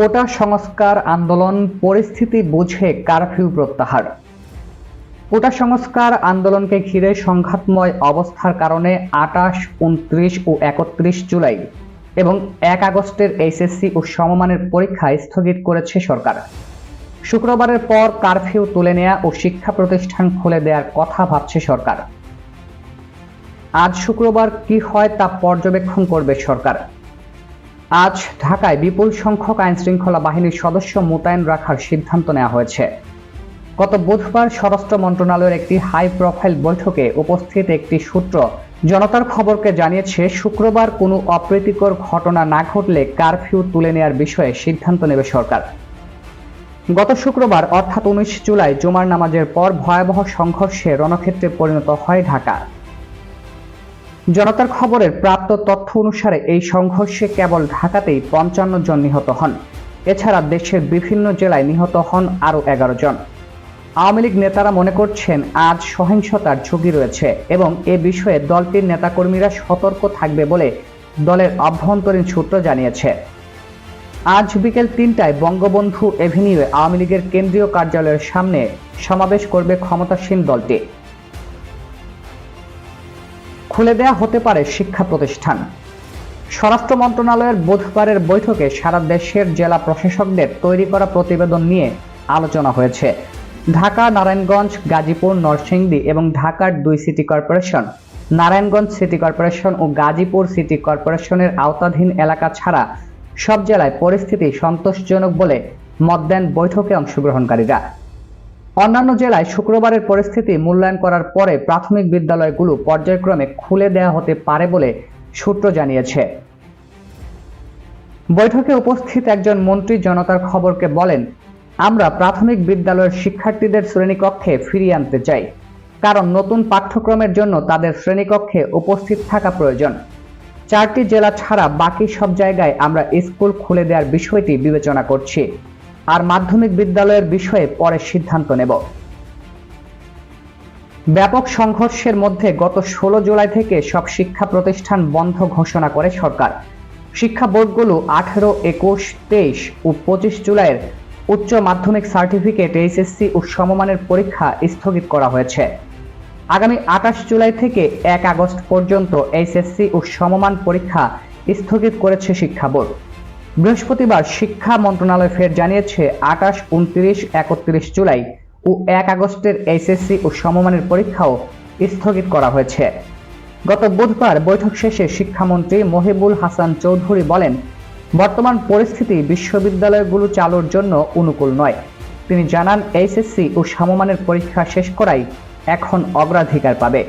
কোটা সংস্কার আন্দোলন পরিস্থিতি বুঝে কারফিউ প্রত্যাহার। কোটা সংস্কার আন্দোলনকে ঘিরে সংঘাতময় অবস্থার কারণে আটাশ, উনত্রিশ ও একত্রিশ জুলাই এবং এক আগস্টের এইচএসসি ও সমমানের পরীক্ষা স্থগিত করেছে সরকার। শুক্রবারের পর কারফিউ তুলে নেয়া ও শিক্ষা প্রতিষ্ঠান খুলে দেওয়ার কথা ভাবছে সরকার। আজ শুক্রবার কি হয় তা পর্যবেক্ষণ করবে সরকার। আজ ঢাকায় বিপুল সংখ্যক আইন শৃঙ্খলা বাহিনীর সদস্য মোতায়েন রাখার সিদ্ধান্ত নেওয়া হয়েছে। গত বুধবার স্বরাষ্ট্র মন্ত্রণালয়ের একটি হাই প্রোফাইল বৈঠকে উপস্থিত একটি সূত্র জনতার খবরকে জানিয়েছে, শুক্রবার কোনো অপ্রীতিকর ঘটনা না ঘটলে কারফিউ তুলে নেওয়ার বিষয়ে সিদ্ধান্ত নেবে সরকার। গত শুক্রবার, অর্থাৎ উনিশ জুলাই, জুমার নামাজের পর ভয়াবহ সংঘর্ষে রণক্ষেত্রে পরিণত হয় ঢাকা। জনতার খবরের প্রাপ্ত তথ্য অনুসারে এই সংঘর্ষে কেবল ঢাকাতেই পঞ্চান্ন জন নিহত হন। এছাড়া দেশের বিভিন্ন জেলায় নিহত হন আরও এগারো জন। আওয়ামী লীগ নেতারা মনে করছেন, আজ সহিংসতার ঝুঁকি রয়েছে এবং এ বিষয়ে দলটির নেতাকর্মীরা সতর্ক থাকবে বলে দলের অভ্যন্তরীণ সূত্র জানিয়েছে। আজ বিকেল তিনটায় বঙ্গবন্ধু এভিনিউয়ে আওয়ামী লীগের কেন্দ্রীয় কার্যালয়ের সামনে সমাবেশ করবে ক্ষমতাসীন দলটি। খুলে দেয়া হতে পারে শিক্ষা প্রতিষ্ঠান। স্বরাষ্ট্র মন্ত্রণালয়ের বুধবারের বৈঠকে সারা দেশের জেলা প্রশাসকদের তৈরি করা প্রতিবেদন নিয়ে আলোচনা হয়েছে। ঢাকা, নারায়ণগঞ্জ, গাজীপুর, নরসিংদী এবং ঢাকার দুই city corporation. Narayanganj city corporation ও গাজীপুর সিটি কর্পোরেশনের আওতাধীন এলাকা ছাড়া সব জেলায় পরিস্থিতি সন্তোষজনক বলে মত দেন বৈঠকে অংশগ্রহণকারীরা। অন্যান্য জেলায় শুক্রবারের পরিস্থিতি মূল্যায়ন করার পরে প্রাথমিক বিদ্যালয়গুলো পর্যায়ক্রমে খুলে দেওয়া হতে পারে বলে সূত্র জানিয়েছে। বৈঠকে উপস্থিত একজন মন্ত্রী জনতার খবরকে বলেন, আমরা প্রাথমিক বিদ্যালয়ের শিক্ষার্থীদের শ্রেণীকক্ষে ফিরিয়ে আনতে চাই, কারণ নতুন পাঠ্যক্রমের জন্য তাদের শ্রেণীকক্ষে উপস্থিত থাকা প্রয়োজন। চারটি জেলা ছাড়া বাকি সব জায়গায় আমরা স্কুল খুলে দেওয়ার বিষয়টি বিবেচনা করছি। আর মাধ্যমিক বিদ্যালয়ের বিষয়ে পরে সিদ্ধান্ত নেব। ব্যাপক সংঘর্ষের মধ্যে গত ষোলো জুলাই থেকে সব শিক্ষা প্রতিষ্ঠান বন্ধ ঘোষণা করে সরকার। শিক্ষা বোর্ডগুলো আঠেরো, একুশ, তেইশ ও পঁচিশ জুলাইয়ের উচ্চ মাধ্যমিক সার্টিফিকেট, এইচএসসি ও সমমানের পরীক্ষা স্থগিত করা হয়েছে। আগামী আঠাশ জুলাই থেকে এক আগস্ট পর্যন্ত এইচএসসি ও সমমান পরীক্ষা স্থগিত করেছে শিক্ষা বোর্ড। বৃহস্পতিবার শিক্ষা মন্ত্রণালয় ফের জানিয়েছে আঠাশ উনত্রিশ, একত্রিশ জুলাই ও এক আগস্টের এইচএসসি ও সমমানের পরীক্ষাও স্থগিত করা হয়েছে। গত বুধবার বৈঠক শেষে শিক্ষামন্ত্রী মহিবুল হাসান চৌধুরী বলেন, বর্তমান পরিস্থিতি বিশ্ববিদ্যালয়গুলো চালুর জন্য অনুকূল নয়। তিনি জানান, এইচএসসি ও সমমানের পরীক্ষা শেষ করাই এখন অগ্রাধিকার পাবে।